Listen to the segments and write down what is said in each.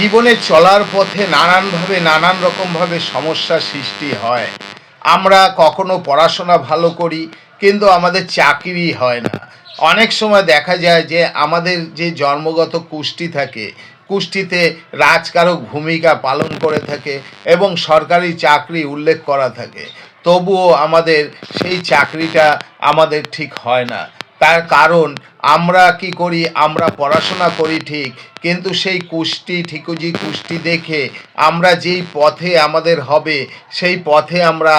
জীবনে চলার পথে নানানভাবে নানান রকমভাবে সমস্যার সৃষ্টি হয়। আমরা কখনো পড়াশোনা ভালো করি, কিন্তু আমাদের চাকরি হয় না। অনেক সময় দেখা যায় যে, আমাদের যে জন্মগত কুষ্টি থাকে, কুষ্টিতে রাজকারক ভূমিকা পালন করে থাকে এবং সরকারি চাকরি উল্লেখ করা থাকে। তবুও আমাদের সেই চাকরিটা আমাদের ঠিক হয় না। তার কারণ, আমরা কি করি, আমরা পড়াশোনা করি ঠিক, কিন্তু সেই কুষ্টি ঠিকুজি কুষ্টি দেখে আমরা যেই পথে আমাদের হবে, সেই পথে আমরা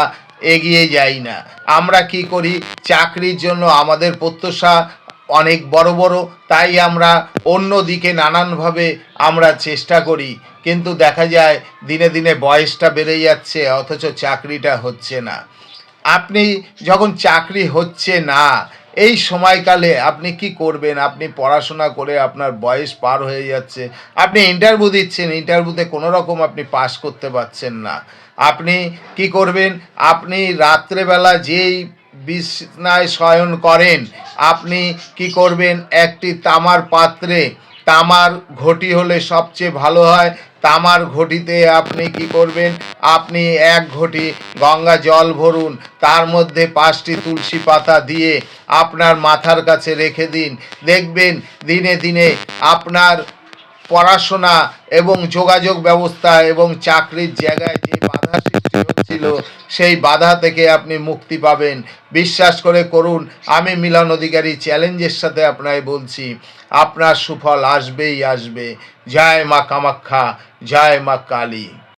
এগিয়ে যাই না। আমরা কি করি, চাকরির জন্য আমাদের প্রত্যাশা অনেক বড় বড়, তাই আমরা অন্য দিকে নানানভাবে আমরা চেষ্টা করি। কিন্তু দেখা যায়, দিনে দিনে বয়সটা বেড়ে যাচ্ছে, অথচ চাকরিটা হচ্ছে না। আপনি যখন চাকরি হচ্ছে না এই সময়কালে আপনি কি করবেন? আপনি পড়াশোনা করে আপনার বয়স পার হয়ে যাচ্ছে। আপনি ইন্টারভিউ দিচ্ছেন ইন্টারভিউতে কোনো রকম আপনি পাশ করতে পারছেন না। আপনি কি করবেন? আপনি রাত্রেবেলা যেই বিছনায় শয়ন করেন, আপনি কি করবেন? একটি তামার পাত্রে, তামার ঘটি হলে সবচেয়ে ভালো হয়। তামার ঘটিতে আপনি কি করবেন? আপনি এক ঘটি গঙ্গা জল ভরুন, তার মধ্যে পাঁচটি তুলসী পাতা দিয়ে আপনার মাথার কাছে রেখে দিন। দেখবেন দিনে দিনে আপনার পড়াশোনা এবং যোগাযোগ ব্যবস্থা এবং চাকরির জায়গায় যে বাধা সৃষ্টি হচ্ছিল, সেই বাধা থেকে আপনি মুক্তি পাবেন। বিশ্বাস করে করুন, আমি মিলন অধিকারী চ্যালেঞ্জের সাথে আপনায় বলছি, আপনার সুফল আসবেই আসবে। জয় মা কামাখ্যা, জয় মা কালী।